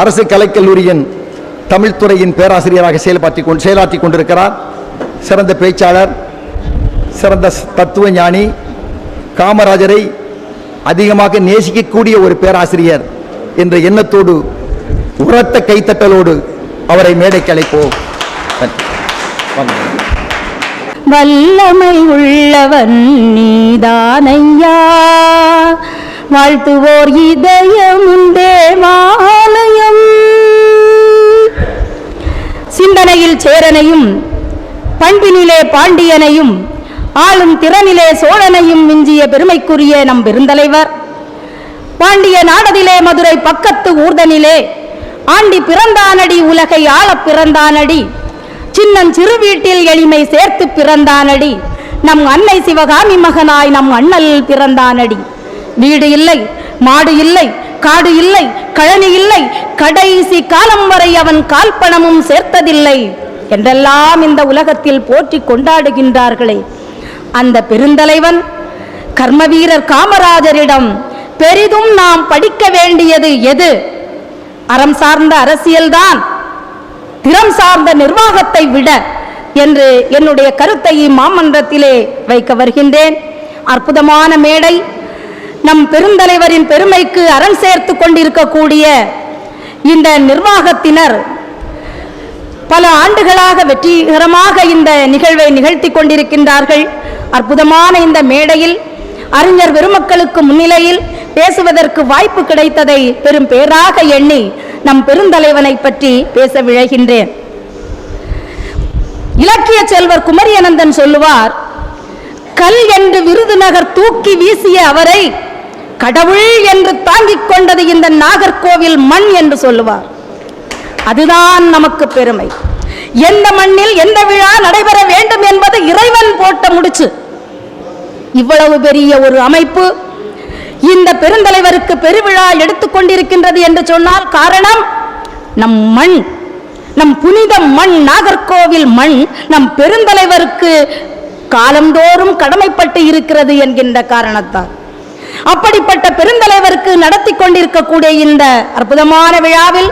அரசு கலைக்கல்லூரியின் தமிழ்துறையின் பேராசிரியராக செயல்பாற்றி கொண்டு செயலாற்றி கொண்டிருக்கிறார். சிறந்த பேச்சாளர் சிறந்த தத்துவ ஞானி காமராஜரை அதிகமாக நேசிக்கக்கூடிய ஒரு பேராசிரியர் என்ற எண்ணத்தோடு உரத்த கைத்தட்டலோடு அவரை மேடைக்கு அழைப்போம். வல்லமை உள்ளவன் நீதானையா. வாழ்த்துவோர் இதயம் தேவாலயம் சிந்தனையில் சேரனையும் பண்பினிலே பாண்டியனையும் ஆளும் திறனிலே சோழனையும் மிஞ்சிய பெருமைக்குரிய நம் பெருந்தலைவர். பாண்டிய நாடதிலே மதுரை பக்கத்து ஊர்தனிலே ஆண்டி பிறந்தானடி உலகை ஆளப் பிறந்தானடி சின்னம் சிறு வீட்டில் எளிமை சேர்த்து பிறந்தானடி நம் அன்னை சிவகாமி மகனாய் நம் அண்ணல் பிறந்தானடி. வீடு இல்லை மாடு இல்லை காடு இல்லை கழனி இல்லை கடைசி காலம் வரை அவன் கால்பணமும் சேர்த்ததில்லை. என்றெல்லாம் இந்த உலகத்தில் போற்றி கொண்டாடுகின்றார்களே. அந்த பெருந்தலைவன் கர்மவீரர் காமராஜரிடம் பெரிதும் நாம் படிக்க வேண்டியது எது? அறம் சார்ந்த அரசியல்தான். திறம் சார்ந்த நிர்வாகத்தை விட என்று என்னுடைய கருத்தை மாமன்றத்திலே வைக்க வருகின்றேன். அற்புதமான மேடை. நம் பெருந்தலைவரின் பெருமைக்கு அரண் சேர்த்து கொண்டிருக்கக்கூடிய இந்த நிர்வாகத்தினர் பல ஆண்டுகளாக வெற்றிகரமாக இந்த நிகழ்வை நிகழ்த்தி கொண்டிருக்கின்றார்கள். அற்புதமான இந்த மேடையில் அறிஞர் பெருமக்களுக்கு முன்னிலையில் பேசுவதற்கு வாய்ப்பு கிடைத்ததை பெரும் பேராக எண்ணி நம் பெருந்தலைவனை பற்றி பேச விழைகின்றேன். இலக்கிய செல்வர் குமரியனந்தன் சொல்லுவார் கல் என்று விருதுநகர் தூக்கி வீசிய அவரை கடவுள் என்று தாங்கிக் கொண்டது இந்த நாகர்கோவில் மண் என்று சொல்லுவார். அதுதான் நமக்கு பெருமை. எந்த மண்ணில் எந்த விழா நடைபெற வேண்டும் என்பது இறைவன் போட்ட முடிச்சு. இவ்வளவு பெரிய ஒரு அமைப்பு இந்த பெருந்தலைவருக்கு பெருவிழா எடுத்துக்கொண்டிருக்கின்றது என்று சொன்னால் காரணம் நம் மண் நம் புனித மண் நாகர்கோவில் மண் நம் பெருந்தலைவருக்கு காலந்தோறும் கடமைப்பட்டு இருக்கிறது என்கின்ற காரணத்தால். அப்படிப்பட்ட பெருந்தலைவருக்கு நடத்தி கொண்டிருக்கக்கூடிய இந்த அற்புதமான விழாவில்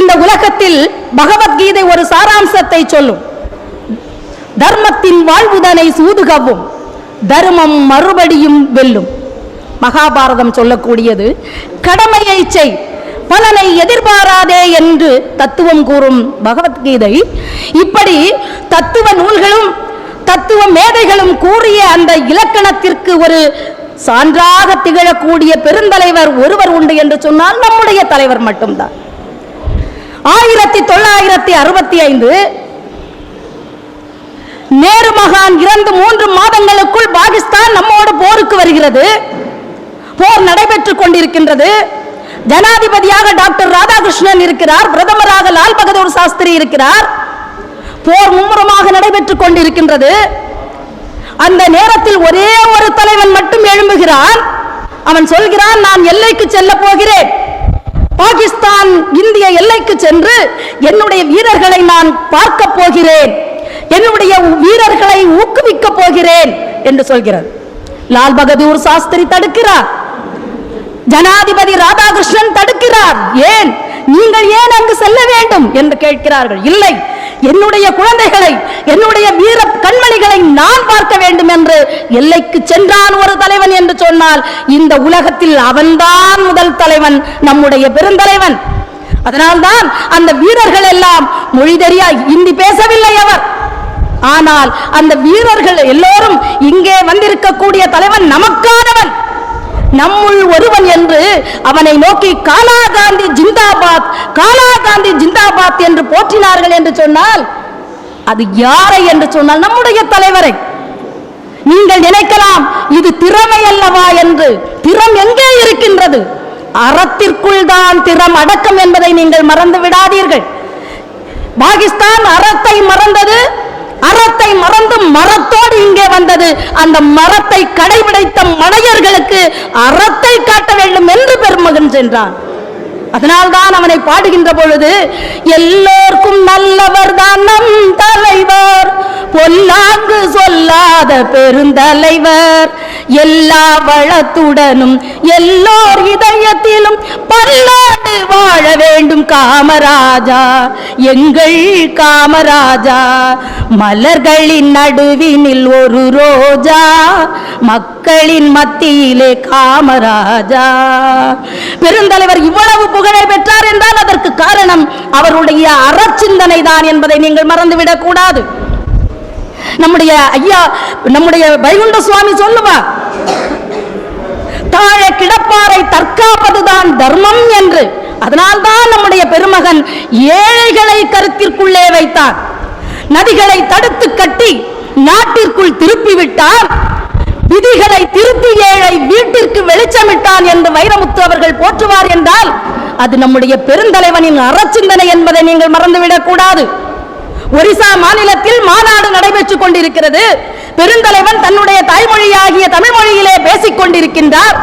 இந்த உலகத்தில் பகவத்கீதை ஒரு சாராம்சத்தை சொல்லும். தர்மத்தின் வாழ்வுதனை சூதுகவும் தர்மம் மறுபடியும் வெல்லும். மகாபாரதம் சொல்லக்கூடியது கடமையை செய் பலனை எதிர்பாராதே என்று தத்துவம் கூறும் பகவத்கீதை. இப்படி தத்துவ நூல்களும் தத்துவ மேதைகளும் கூறிய அந்த இலக்கணத்திற்கு ஒரு சான்றாக திகழக்கூடிய பெருந்தலைவர் ஒருவர் உண்டு என்று சொன்னால் நம்முடைய தலைவர் மட்டும்தான். ஆயிரத்தி தொள்ளாயிரத்தி அறுபத்தி ஐந்து நேரு மகான் இறந்து மூன்று மாதங்களுக்குள் பாகிஸ்தான் நம்மோடு போருக்கு வருகிறது. போர் நடைபெற்றுக் கொண்டிருக்கின்றது. ஜனாதிபதியாக டாக்டர் ராதாகிருஷ்ணன் இருக்கிறார். பிரதமராக லால் பகதூர் சாஸ்திரி இருக்கிறார். போர் மும்முரமாக நடைபெற்றுக் கொண்டிருக்கின்றது. அந்த நேரத்தில் ஒரே ஒரு தலைவன் மட்டும் எழும்புகிறான். அவன் சொல்கிறான் நான் எல்லைக்கு செல்ல போகிறேன். பாகிஸ்தான் இந்திய எல்லைக்கு சென்று என்னுடைய வீரர்களை நான் பார்க்க போகிறேன். என்னுடைய வீரர்களை ஊக்குவிக்க போகிறேன் என்று சொல்கிறார் லால் பகதூர் சாஸ்திரி தடுக்கிறார். ஜனாதிபதி ராதாகிருஷ்ணன் தடுக்கிறார். ஏன்? நீங்கள் ஏன் அங்கு செல்ல வேண்டும்? என்று கேட்கிறார்கள். இல்லை என்னுடைய குழந்தைகளை என்னுடைய வீர கண்மணிகளை நான் பார்க்க வேண்டும் என்று எல்லைக்கு சென்றான் ஒரு தலைவன் என்று சொன்னால் இந்த உலகத்தில் அவன்தான் முதல் தலைவன் நம்முடைய பெருந்தலைவன். அதனால்தான் அந்த வீரர்கள் எல்லாம் மொழி தெரியா இந்தி பேசவில்லை அவர். ஆனால் அந்த வீரர்கள் எல்லோரும் இங்கே வந்திருக்கக்கூடிய தலைவன் நமக்கானவன். நம்முள் ஒருவன் என்று அவனை நோக்கி காலா காந்தி ஜிந்தாபாத் காலா காந்தி ஜிந்தாபாத் என்று போற்றினார்கள் என்று சொன்னால் அது யாரை என்று சொன்னால் நம்முடைய தலைவரை. நீங்கள் நினைக்கலாம் இது திறமை அல்லவா என்று. திறம் எங்கே இருக்கின்றது? அறத்திற்குள் தான் திறம் அடக்கம் என்பதை நீங்கள் மறந்து விடாதீர்கள். பாகிஸ்தான் அறத்தை மறந்தது அறத்தை மறந்து மரத்தோடு இங்கே வந்தது. அந்த மரத்தை கடைபிடித்த மனையர்களுக்கு அறத்தை காட்ட வேண்டும் என்று பெருமகன் சென்றான். அதனால்தான் அவனை பாடுகின்ற பொழுது எல்லோருக்கும் நல்லவர் தான் நம் தலைவர். பொல்லாங்கு சொல்லாத பெருந்தலைவர். எல்லா வளத்துடனும் எல்லோர் இதயத்திலும் பல்லாண்டு வாழ வேண்டும் காமராஜா. எங்கள் காமராஜா மலர்களின் நடுவினில் ஒரு ரோஜா மக்களின் மத்தியிலே காமராஜா. பெருந்தலைவர் இவ்வளவு புகழை பெற்றார் என்றால் அதற்கு காரணம் அவருடைய அறச்சிந்தனை தான் என்பதை நீங்கள் மறந்துவிடக் கூடாது நம்முடைய ஐயா நம்முடைய வைகுண்ட சுவாமி சொல்லுவா தாழ கிடப்பாரை தற்காப்பதுதான் தர்மம் என்று. அதனால்தான் நம்முடைய பெருமகன் ஏழைகளை கருத்திற்குள்ளே வைத்தார் நதிகளை தடுத்து கட்டி நாட்டிற்குள் திருப்பி விட்டார் விதிகளை திருத்தி ஏழை வீட்டிற்கு வெளிச்சமிட்டான் என்று வைரமுத்து அவர்கள் போற்றுவார் என்றால் அது நம்முடைய பெருந்தலைவனின் அறச்சிந்தனை என்பதை நீங்கள் மறந்துவிடக் கூடாது ஒரிசா மாநிலத்தில் மாநாடு நடைபெற்றுக் கொண்டிருக்கிறது. பெருந்தலைவன் தன்னுடைய தாய்மொழியாகிய தமிழ் மொழியிலே பேசிக் கொண்டிருக்கின்றார்.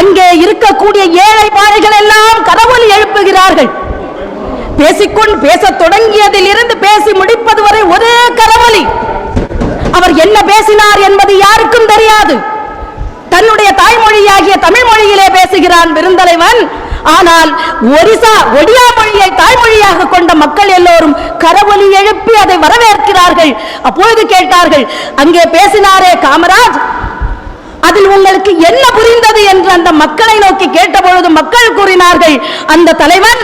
அங்கே இருக்கக்கூடிய ஏழை பாறைகள் எல்லாம் கரவொலி எழுப்புகிறார்கள். பேசிக்கொண்டு பேசத் தொடங்கியதில் இருந்து பேசி முடிப்பது வரை ஒரே கரவொலி அவர் என்ன பேசினார் என்பது யாருக்கும் தெரியாது. தன்னுடைய தாய்மொழியாகிய தமிழ் மொழியிலே பேசுகிறான் பெருந்தலைவன். ஆனால் ஒரிசா ஒடியா மொழியை தாய்மொழியாக கொண்ட மக்கள் எல்லோரும் கரவொலி எழுப்பி அதை வரவேற்கிறார்கள். அப்பொழுது கேட்டார்கள் அங்கே பேசினாரே காமராஜ்? அதில் உங்களுக்கு என்ன புரிந்தது? என்று அந்த மக்களை நோக்கி கேட்டபொழுது மக்கள் கூறினார்கள் அந்த தலைவன்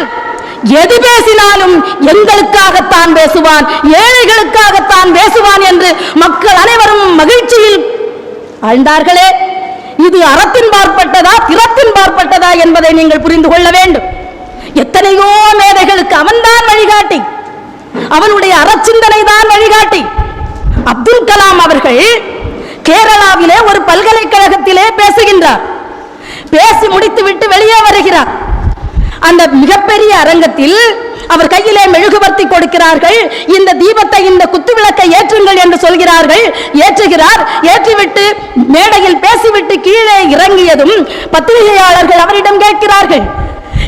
எது பேசினாலும் எங்களுக்காகத்தான் பேசுவான் ஏழைகளுக்காகத்தான் பேசுவான் என்று மக்கள் அனைவரும் மகிழ்ச்சியில் ஆழ்ந்தார்களே. இது அறத்தின் பார்ப்பட்டதா திறத்தின் பார்ப்பட்டதா என்பதை நீங்கள் புரிந்து கொள்ள வேண்டும். எத்தனையோ மேதைகளுக்கு அவன்தான் வழிகாட்டி. அவனுடைய அறச்சிந்தனை தான் வழிகாட்டி. அப்துல் கலாம் அவர்கள் கேரளாவிலே ஒரு பல்கலைக்கழகத்திலே பேசுகின்றார். பேசி முடித்துவிட்டு வெளியே வருகிறார். அந்த மிகப்பெரிய அரங்கத்தில் அவர் கையிலே மெழுகுவர்த்தி கொடுக்கிறார்கள். இந்த தீபத்தை இந்த குத்துவிளக்கை ஏற்றுங்கள் என்று சொல்கிறார்கள். ஏற்றுகிறார். ஏற்றிவிட்டு மேடையில் பேசிவிட்டு கீழே இறங்கியதும் பத்திரிகையாளர்கள் அவரிடம் கேட்கிறார்கள்.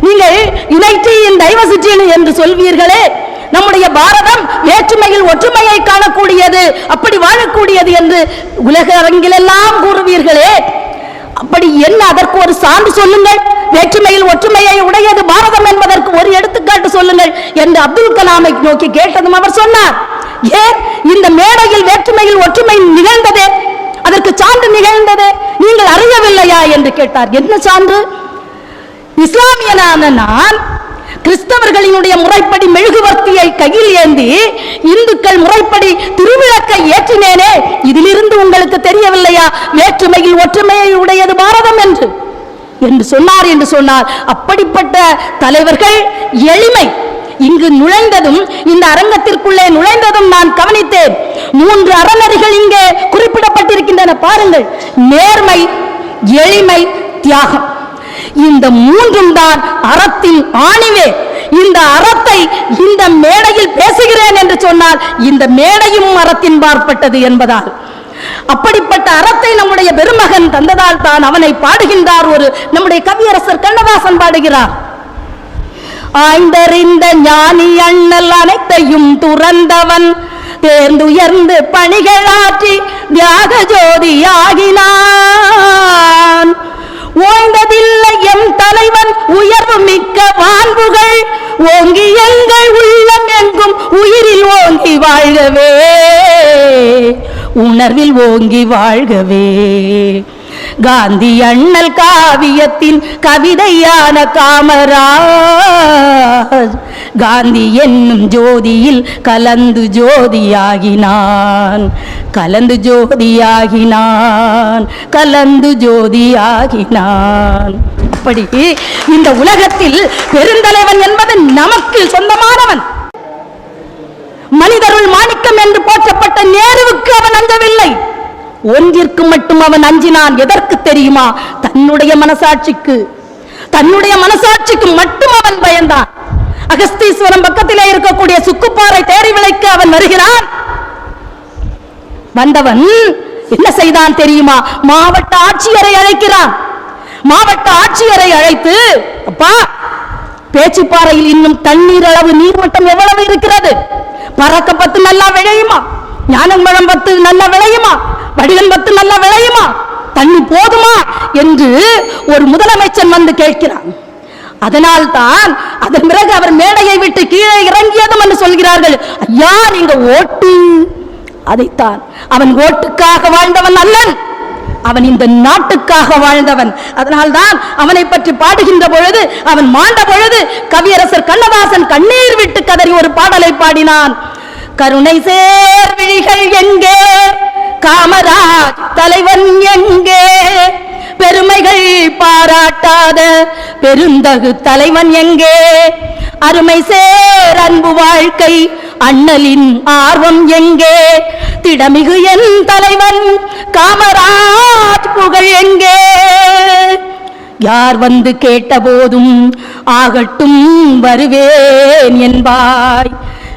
நீங்கள் யுனைட்டி இன் டைவர்சிட்டி என்று சொல்வீர்களே. நம்முடைய பாரதம் வேற்றுமையில் ஒற்றுமையை காணக்கூடியது அப்படி வாழக்கூடியது என்று உலக அரங்கிலெல்லாம் கூறுவீர்களே. அப்படி என்ன அதற்கு ஒரு சான்று சொல்லுங்கள். வேற்றுமையில் ஒற்றுமையை உடையது பாரதம் என்பதற்கு ஒரு எடுத்துக்காட்டு சொல்லுங்கள் என்று அப்துல் கலாமை நோக்கி கேட்டதும் அவர் சொன்னார். ஏன்? இந்த மேடையில் வேற்றுமையில் ஒற்றுமை நிகழ்ந்ததே அதற்கு சான்று நிகழ்ந்ததே நீங்கள் அறியவில்லையா என்று கேட்டார். என்ன சான்று? இஸ்லாமியனான நான் கிறிஸ்தவர்களினுடைய முறைப்படி மெழுகுவர்த்தியை கையில் ஏந்தி இந்துக்கள் முறைப்படி திருவிளக்கை ஏற்றினேனே இதிலிருந்து உங்களுக்கு தெரியவில்லையா? வேற்றுமையில் ஒற்றுமையை உடையது பாரதம் என்று. என்று சொன்னார் என்று சொன்னார் அப்படிப்பட்ட தலைவர்கள் எளிமை. இங்கு நுழைந்ததும் இந்த அரங்கத்திற்குள்ளே நுழைந்ததும் நான் கவனித்தேன். மூன்று அறநெறிகள் இங்கே குறிப்பிடப்பட்டிருக்கின்றன. பாருங்கள் நேர்மை எளிமை தியாகம். இந்த மூன்றும் தான் அறத்தின் ஆணிவே. இந்த அறத்தை இந்த மேடையில் பேசுகிறேன் என்று சொன்னால் இந்த மேடையும் அறத்தின் பார்ப்பட்டது என்பதால். அப்படிப்பட்ட அறத்தை நம்முடைய பெருமகன் தந்ததால் தான் அவனை பாடுகின்றார் ஒரு நம்முடைய கவியரசர் கண்ணதாசன் பாடுகிறார். ஆய்ந்தறிந்த ஞானி அண்ணல் அனைத்தையும் துறந்தவன் தேர்ந்துயர்ந்து பணிகளாற்றி தியாக ஜோதியாகினான். ஓய்ந்ததில்லை எம் தலைவன் உயர்வு மிக்க வாழ்வுகள் ஓங்கி எங்கள் உள்ளம் எங்கும் உயிரில் ஓங்கி வாழ்கவே. உணர்வில் ஓங்கி வாழ்கவே. காந்தி அண்ணல் காவியத்தின் கவிதையான காமராஜ் காந்தி என்னும் ஜோதியில் கலந்து ஜோதியாகினான். கலந்து ஜோதியாகினான் கலந்து ஜோதியாகினான். அப்படி இந்த உலகத்தில் பெருந்தலைவன் என்பது நமக்கு சொந்தமானவன். மனிதருள் மாணிக்கம் என்று போற்றப்பட்ட நேருவுக்கு அவன் அஞ்சவில்லை. ஒன்றிற்கு மட்டும் அவன் அஞ்சினான். எதற்கு தெரியுமா? தன்னுடைய மனசாட்சிக்கு. தன்னுடைய மனசாட்சிக்கு மட்டும் அவன் பயந்தான். அகஸ்தீஸ்வரம் பக்கத்திலே இருக்கக்கூடிய சுக்குப்பாறை தேரி விளைக்க அவன் வருகிறான். வந்தவன் என்ன செய்தான் தெரியுமா? மாவட்ட ஆட்சியரை அழைக்கிறான். மாவட்ட ஆட்சியரை அழைத்து அப்பா பேச்சுப்பாறையில் இன்னும் தண்ணீர் அளவு நீர்மட்டம் எவ்வளவு இருக்கிறது? பறக்க பத்து நல்லா விளையுமா? ஞானம்பழம் பத்து நல்லா விளையுமா? வடிவன் பத்து நல்லா விளையுமா? தண்ணி போதுமா? என்று ஒரு முதலமைச்சன் வந்து கேட்கிறான். அதனால் தான் அதன் பிறகு அவர் மேடையை விட்டு கீழே இறங்கியதும் என்று சொல்கிறார்கள். ஐயா நீங்க ஓட்டு. அதைத்தான் அவன் ஓட்டுக்காக வாழ்ந்தவன் அல்லன். அவன் இந்த நாட்டுக்காக வாழ்ந்தவன். அதனால்தான் அவனை பற்றி பாடுகின்ற பொழுது அவன் மாண்ட பொழுது கவியரசர் கண்ணதாசன் கண்ணீர் விட்டு கதறி ஒரு பாடலை பாடினான். கருணை சேர் விழிகள் எங்கே? காமராஜ் தலைவன் எங்கே? பெருமைகள் பாராட்டாத பெருந்தகு தலைவன் எங்கே? அருமை சேர் அன்பு வாழ்க்கை அண்ணலின் ஆர்வம் எங்கே? திடமிகு என் தலைவன் காமராஜ் புகழ் எங்கே? யார் வந்து கேட்டபோதும் ஆகட்டும் வருவேன் என்பாய்.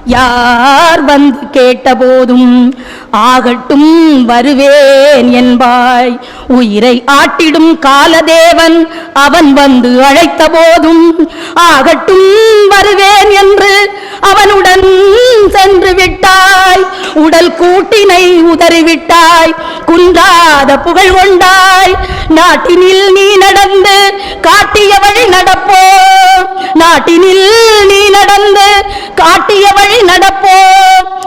யார் வந்து கேட்டபோதும் ஆகட்டும் வருவேன் என்பாய். உயிரை ஆட்டிடும் காலதேவன் அவன் வந்து அழைத்த போதும் ஆகட்டும் வருவேன் என்று அவனுடன் சென்று விட்டார் உடல் கூட்டினை உதறிவிட்டாய். குன்றாத புகழ் கொண்டாய். நாட்டினில் நீ நடந்து காட்டிய வழி நடப்போ. நாட்டினில் நீ நடந்து காட்டிய வழி நடப்போ.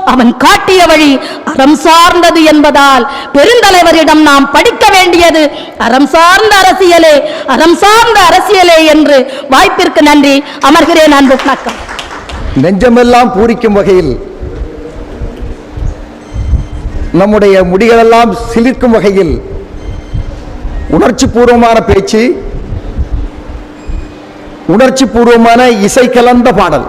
அவன் காட்டிய வழி அறம் சார்ந்தது என்பதால் பெருந்தலைவரிடம் நாம் படிக்க வேண்டியது அறம் சார்ந்த அரசியலே அறம் சார்ந்த அரசியலே என்று வாய்ப்பிற்கு நன்றி. அமர்கிறேன் அன்பு வணக்கம். நெஞ்சமெல்லாம் பூரிக்கும் வகையில் நம்முடைய முடிகளெல்லாம் சிலிர்க்கும் வகையில் உணர்ச்சி பூர்வமான பேச்சு உணர்ச்சி பூர்வமான இசை கலந்த பாடல்.